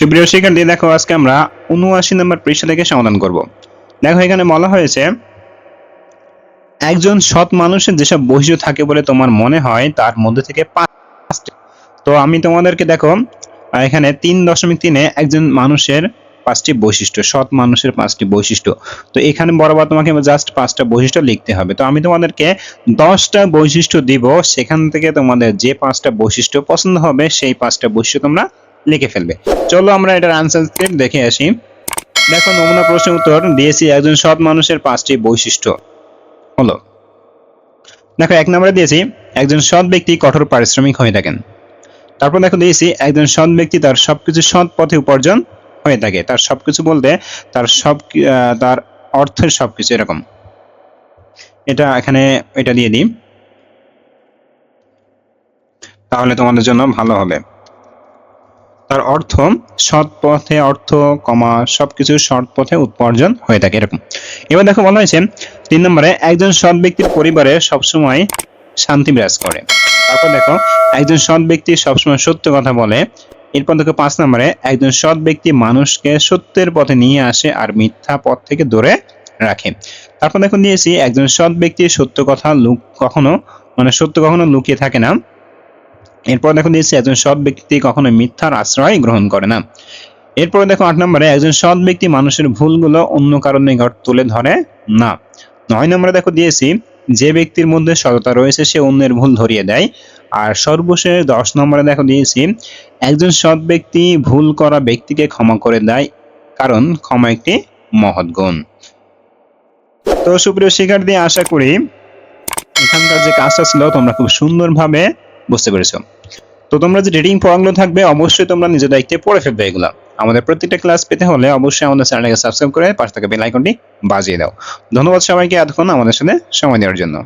সুপ্রিয় শিক্ষার্থী, দেখো আজকে আমরা উনআশি নম্বর পৃষ্ঠা থেকে সমাধান করব। দেখো এখানে বলা হয়েছে, একজন সৎ মানুষের যেসব বৈশিষ্ট্য থাকে বলে তোমার মনে হয়, তার মধ্যে থেকে পাঁচটি। তো আমি তোমাদেরকে দেখো, এখানে তিন দশমিক তিনে একজন মানুষের পাঁচটি বৈশিষ্ট্য, সৎ মানুষের পাঁচটি বৈশিষ্ট্য। তো এখানে বরাবর তোমাকে জাস্ট পাঁচটা বৈশিষ্ট্য লিখতে হবে। তো আমি তোমাদেরকে দশটা বৈশিষ্ট্য দিব, সেখান থেকে তোমাদের যে পাঁচটা বৈশিষ্ট্য পছন্দ হবে, সেই পাঁচটা বৈশিষ্ট্য তোমরা লিখে ফেলবে। চলো আমরা এটার আনসার স্ক্রিপ্ট দেখে আসি। দেখো নমুনা প্রশ্নের উত্তর দিয়েছি একজন সৎ মানুষের পাঁচটি বৈশিষ্ট্য। হলো, দেখো এক নম্বরে দিয়েছি, একজন সৎ ব্যক্তি কঠোর পারিশ্রমিক হয়ে থাকেন। তারপর দেখো দিয়েছি, একজন সৎ ব্যক্তি তার সবকিছু সৎ পথে উপার্জন হয়ে থাকে। তার সবকিছু বলতে তার সব তার অর্থের সবকিছু এরকম। এটা এখানে, এটা দিয়ে দিই। তাহলে তোমাদের জন্য ভালো হবে। তার অর্থ সৎ পথে অর্থ, কমা, সবকিছু সৎ পথে উপার্জন হয়ে থাকে, এরকম। এবার দেখো বলা হয়েছে, তিন নম্বরে, একজন সৎ ব্যক্তির পরিবারে সবসময় শান্তি বিরাজ করে। তারপর দেখো, একজন সৎ ব্যক্তি সবসময় সত্য কথা বলে। এরপর দেখো পাঁচ নম্বরে, একজন সৎ ব্যক্তি মানুষকে সত্যের পথে নিয়ে আসে আর মিথ্যা পথ থেকে দূরে রাখে। তারপর দেখো দিয়েছি একজন সৎ ব্যক্তি সত্য কথা লুক, কখনো মানে সত্য কখনো লুকিয়ে থাকে না। এরপর দেখো দিয়েছি, একজন সৎ ব্যক্তি কখনো মিথ্যার আশ্রয় গ্রহণ করে না। এরপর দেখো আট নম্বরে, একজন সৎ ব্যক্তি মানুষের ভুলগুলো অন্য কারণে ঘট তুলে ধরে না। নয় নম্বরে দেখো দিয়েছি, যে ব্যক্তির মধ্যে সততা রয়েছে, সে অন্যের ভুল ধরিয়ে দেয়। আর সর্বশেষ দশ নম্বরে দেখো দিয়েছি, একজন সৎ ব্যক্তি ভুল করা ব্যক্তিকে ক্ষমা করে দেয়, কারণ ক্ষমা একটি মহৎ গুণ। তো সুপ্রিয় শিক্ষার্থী, আশা করি এখানকার যে কাজটা ছিল, তোমরা খুব সুন্দরভাবে বুঝতে পেরেছ। তো তোমরা যে রিডিং পড়াগুলো থাকবে, অবশ্যই তোমরা নিজের দায়িত্বে পড়ে ফেলবে এগুলো। আমাদের প্রত্যেকটা ক্লাস পেতে হলে অবশ্যই আমাদের চ্যানেলটাকে সাবস্ক্রাইব করে পাশে থাকা বেল আইকনটি বাজিয়ে দাও। ধন্যবাদ সবাইকে এতক্ষণ আমাদের সাথে সময় দেওয়ার জন্য।